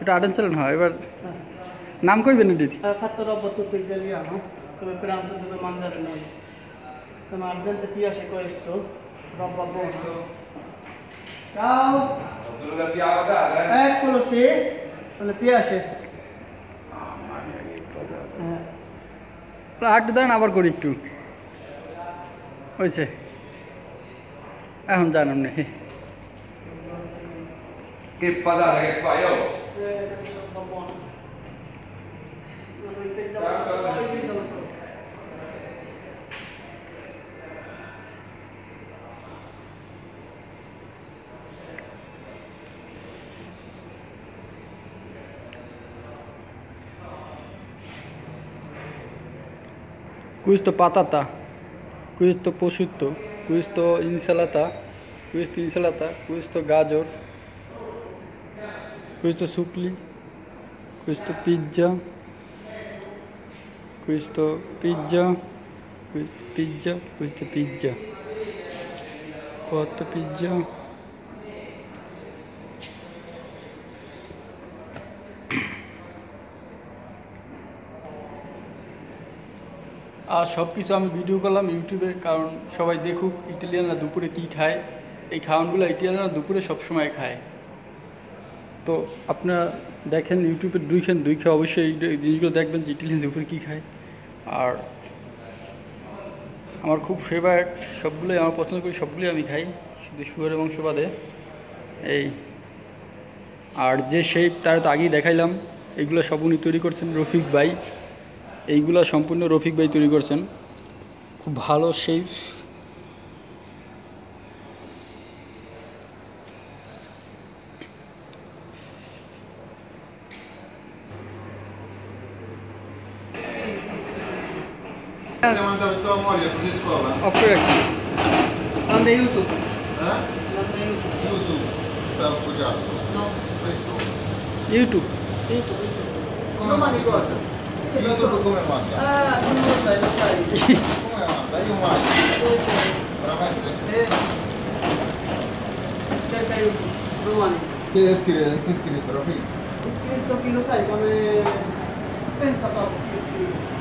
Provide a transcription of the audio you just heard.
এটা আডেন ছিলেন হয় এবার নাম কই বেনে দিদি। ফাতর অবত তে গেলি আমা তবে প্রাণ সুন্দর তো মানজার নাই। তুমি আর্জেন্ট পি আসে কইস তো? রব আবার করি একটু। হইছে। এখন জানাম না। Che patata che fai, oh? eh, roba buona Non impegni da- non mi impegni da- questo patata questo prosciutto questo supli questo pizza questo pizza questo pizza questo pizza quattro pizza আর সব কিছু আমি video করলাম ইউটিউবে কারণ সবাই দেখুক ইটালিয়ানরা দুপুরে কী খায় এই খাওয়ানগুলো ইটালিয়ানরা দুপুরে সবসময় খায় তো আপনারা দেখেন ইউটিউবে দুইখান দুই খেয়ে, অবশ্যই এই জিনিসগুলো দেখবেন যে ইটালিয়ান দুপুরে কী খায়। আর আমার খুব ফেভারিট সবগুলোই আমার পছন্দ করি, সবগুলোই আমি খাই, শুধু শুয়ারের মাংস বাদে। এই, আর যে শেপ তার তো আগেই দেখাইলাম এইগুলো সব উনি তৈরি করছেন রফিক ভাই। এইগুলো সম্পূর্ণ রফিক ভাই তৈরি করছেন। খুব ভালো shape Tá. Você manda tua mulher para escola. Ó, por aqui. Manda YouTube. Hã? Manda YouTube. YouTube. Está o diabo. Não. Facebook. YouTube. YouTube. É? Como é uma negócio? YouTube como é uma? Ah, não sai, não sai. Como é uma? Daí uma. Para mais. É. Você caiu. Romano. Que é? Que escrito? Para o fim? Escrito que não sai. Quando é... Pensa para o escrito.